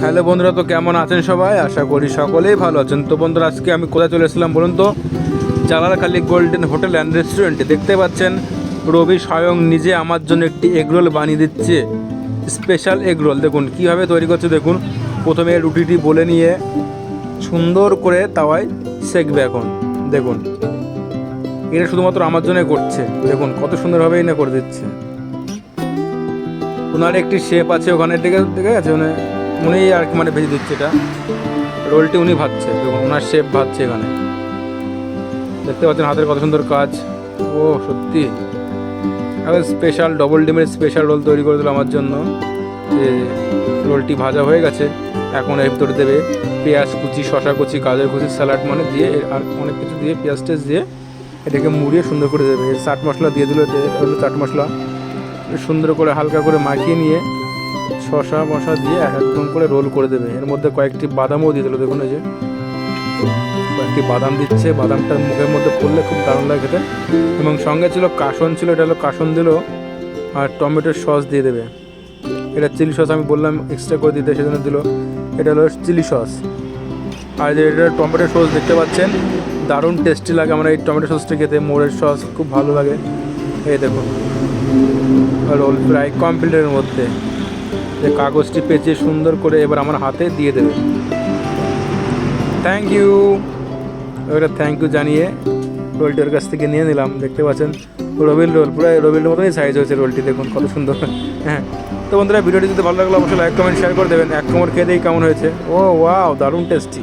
Hello বন্ধুরা, তো কেমন আছেন সবাই? আশা করি সকলেই ভালো আছেন। তো বন্ধুরা, আজকে আমি কোথায় চলে এসেছিলাম বলুন তো? জালালখালি গোল্ডেন হোটেল অ্যান্ড রেস্টুরেন্টে দেখতে পাচ্ছেন, রবি স্বয়ং নিজে আমার জন্য একটি এগরোল বানিয়ে দিচ্ছে। স্পেশাল এগরোল দেখুন, কীভাবে তৈরি করছে দেখুন। প্রথমে রুটিটি বলে নিয়ে সুন্দর করে তাওয়ায় সেকবে এখন। দেখুন, এটা শুধুমাত্র আমার জন্যই করছে। দেখুন, কত সুন্দরভাবেই না করে দিচ্ছে। ওনার একটি শেপ আছে ওখানে দেখে আছে? মানে উনি আর কি মানে ভেজে দিচ্ছে এটা। রোলটি উনি ভাজছে দেখুন, ওনার শেপ ভাজছে এখানে। দেখতে পাচ্ছেন হাতের কত সুন্দর কাজ। ও, সত্যি। এখন স্পেশাল ডবল ডিমের স্পেশাল রোল তৈরি করে দিল আমার জন্য। যে রোলটি ভাজা হয়ে গেছে, এখন এর ভিতরে দেবে পেঁয়াজ কুচি শশা কুচি, গাজর কুচি, স্যালাড মানে দিয়ে আর অনেক কিছু দিয়ে পেঁয়াজ টেস্ট দিয়ে এটাকে মুড়িয়ে সুন্দর করে দেবে। চাট মশলা দিয়ে দিল চাট মশলা। সুন্দর করে হালকা করে মাখিয়ে নিয়ে শশা মশা দিয়ে এক একদম করে রোল করে দেবে। এর মধ্যে কয়েকটি বাদামও দিয়ে দিল, দেখুন এই যে। কয়েকটি বাদাম দিচ্ছে বাদামটা মুখের মধ্যে পড়লে খুব দারুণ লাগে খেতে। এবং সঙ্গে ছিল কাসন ছিল, এটা হলো কাসন দিল আর টমেটোর সস দিয়ে দেবে। এটা চিলি সস আমি বললাম এক্সট্রা করে দিতে, সেজন্য দিল। এটা হলো চিলি সস। আর যে এটা টমেটো সস দেখতে পাচ্ছেন, দারুণ টেস্টি লাগে আমার এই টমেটো সসটা খেতে। মোড়ের সস খুব ভালো লাগে। এই দেখুন। রোল প্রায় কমপ্লিটের মধ্যে। কাগজটি পেঁচিয়ে সুন্দর করে এবার আমার হাতে দিয়ে দেবে। থ্যাংক ইউ এবারে থ্যাংক ইউ জানিয়ে রোলটি ওর কাছ থেকে নিয়ে নিলাম, দেখতে পাচ্ছেন? রবিল রোল পুরো রবিলের মতোই সাইজ হয়েছে রোলটি দেখুন কত সুন্দর। হ্যাঁ। তো বন্ধুরা, ভিডিওটি যদি ভালো লাগল অবশ্যই লাইক কমেন্ট শেয়ার করে দেবেন। এক কোমর খেয়ে কেমন হয়েছে। ও ওয়াও দারুণ টেস্টি